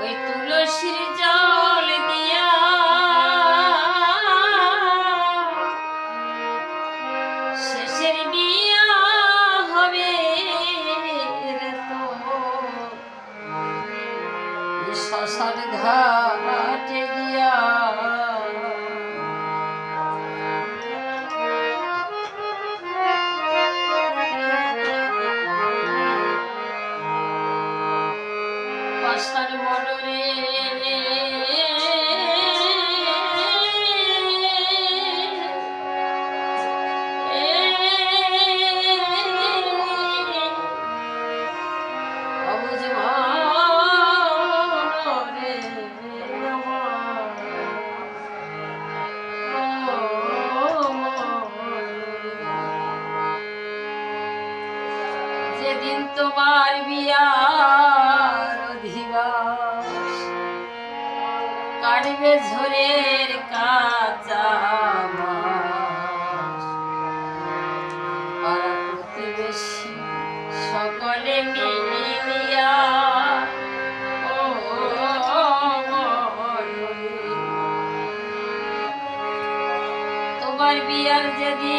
ওই তুলসীর জল দিয়া। শেষের বিয়া হবে শশার ঘাটে গিয়া। started সেদিন তোমার বিয়ার অধিবাস। কাটবে ঝোরের কাঁচা প্রতিবেশী সকলে মিলিয়া তোমার বিয়ার যদি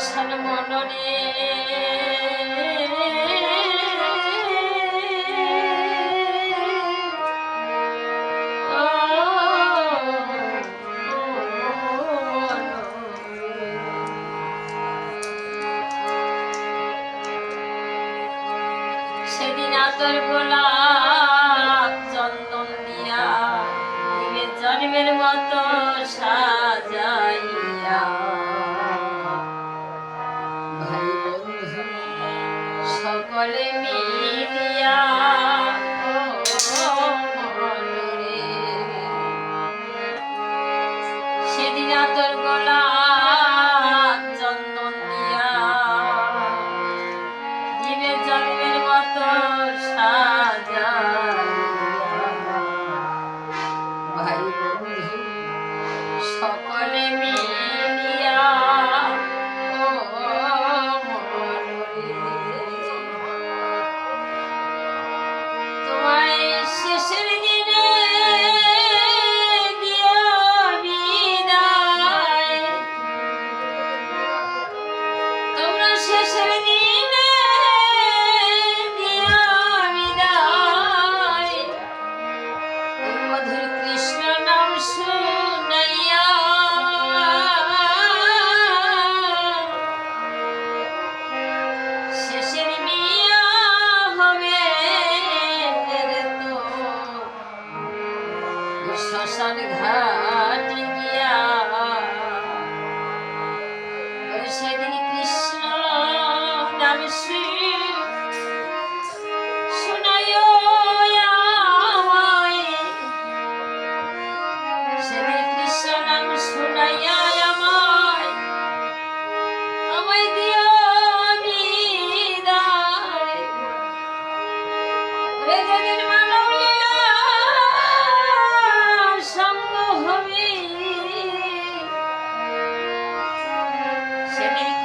বসন মনরে সেদিন আতর গোলাপ চন্দন দিয়া জন্মের মতো সা জন্ম তোর গলা জন্মের মতো সাজা। শ্মশান ঘাট গিয়া সেদিন Jimmy.